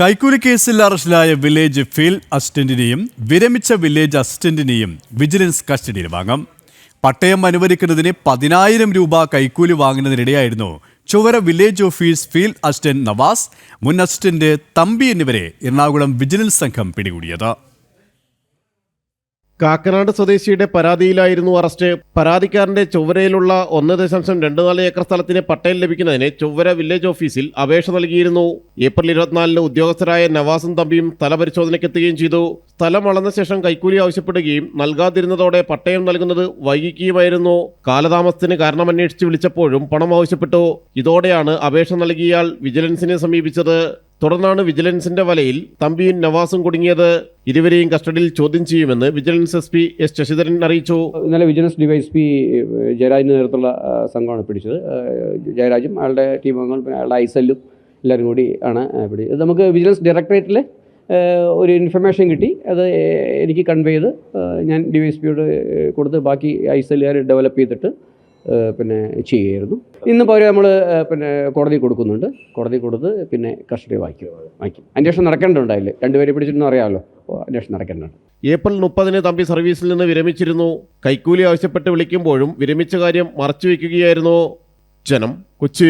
കൈക്കൂലി കേസിൽ അറസ്റ്റിലായ വില്ലേജ് ഫീൽഡ് അസിസ്റ്റന്റിനെയും വിരമിച്ച വില്ലേജ് അസിസ്റ്റന്റിനെയും വിജിലൻസ് കസ്റ്റഡിയിൽ വാങ്ങും. പട്ടയം അനുവദിക്കുന്നതിന് പതിനായിരം രൂപ കൈക്കൂലി വാങ്ങുന്നതിനിടെയായിരുന്നു Chuvara village office field assistant Navas മുൻ അസിസ്റ്റന്റ് തമ്പി എന്നിവരെ എറണാകുളം വിജിലൻസ് സംഘം പിടികൂടിയത്. കാക്കനാട് സ്വദേശിയുടെ പരാതിയിലായിരുന്നു അറസ്റ്റ്. പരാതിക്കാരന്റെ ചൊവ്വരയിലുള്ള ഒന്ന് ദശാംശം രണ്ട് നാല് ഏക്കർ സ്ഥലത്തിന് പട്ടയം ലഭിക്കുന്നതിന് ചൊവ്വര വില്ലേജ് ഓഫീസിൽ അപേക്ഷ നൽകിയിരുന്നു. ഏപ്രിൽ ഇരുപത്തിനാലിന് ഉദ്യോഗസ്ഥരായ നവാസും തമ്പിയും സ്ഥല പരിശോധനയ്ക്കെത്തുകയും ചെയ്തു. സ്ഥലം അളന്ന ശേഷം കൈക്കൂലി ആവശ്യപ്പെടുകയും നൽകാതിരുന്നതോടെ പട്ടയം നൽകുന്നത് വൈകിക്കുകയുമായിരുന്നു. കാലതാമസത്തിന് കാരണമന്വേഷിച്ച് വിളിച്ചപ്പോഴും പണം ആവശ്യപ്പെട്ടു. ഇതോടെയാണ് അപേക്ഷ നൽകിയയാൾ വിജിലൻസിനെ സമീപിച്ചത്. തുടർന്നാണ് വിജിലൻസിന്റെ വലയിൽ തമ്പിയും നവാസും കുടുങ്ങിയത്. ഇരുവരെയും കസ്റ്റഡിയിൽ ചോദ്യം ചെയ്യുമെന്ന് vigilance S P S Sasidharan അറിയിച്ചു. ഇന്നലെ വിജിലൻസ് ഡിവൈസ് പി ജയരാജിന്റെ നേതൃത്വമുള്ള ആ, സംഘമാണ് പിടിച്ചത്. ജയരാജും അയാളുടെ ടീം അംഗങ്ങളും അയാളുടെ ഐസെല്ലും എല്ലാവരും കൂടി ആണ് പിടിച്ചത് നമുക്ക് വിജിലൻസ് ഡയറക്ടറേറ്റിൽ ഒരു ഇൻഫർമേഷൻ കിട്ടി. അത് എനിക്ക് കൺവേ ചെയ്ത് ഞാൻ ഡി വൈ എസ് പിയോട് കൊടുത്ത് ബാക്കി ഐസെല്ലുകാർ ഡെവലപ്പ് ചെയ്തിട്ട് പിന്നെ ചെയ്യുമായിരുന്നു ഇന്നിപ്പോൾ അവർ നമ്മൾ പിന്നെ കോടതി കൊടുക്കുന്നുണ്ട്. കോടതി കൊടുത്ത് പിന്നെ കസ്റ്റഡി വായിക്കും. വായിക്കും. അന്വേഷണം നടക്കേണ്ടതുണ്ട് അതിൽ രണ്ടുപേരെ പിടിച്ചിട്ടൊന്നും അറിയാമല്ലോ. അന്വേഷണം നടക്കേണ്ടതുണ്ട്. ഏപ്രിൽ മുപ്പതിന് തമ്പി സർവീസിൽ നിന്ന് വിരമിച്ചിരുന്നു. കൈക്കൂലി ആവശ്യപ്പെട്ട് വിളിക്കുമ്പോഴും വിരമിച്ച കാര്യം മറച്ചു വയ്ക്കുകയായിരുന്നു ജനം. കൊച്ചി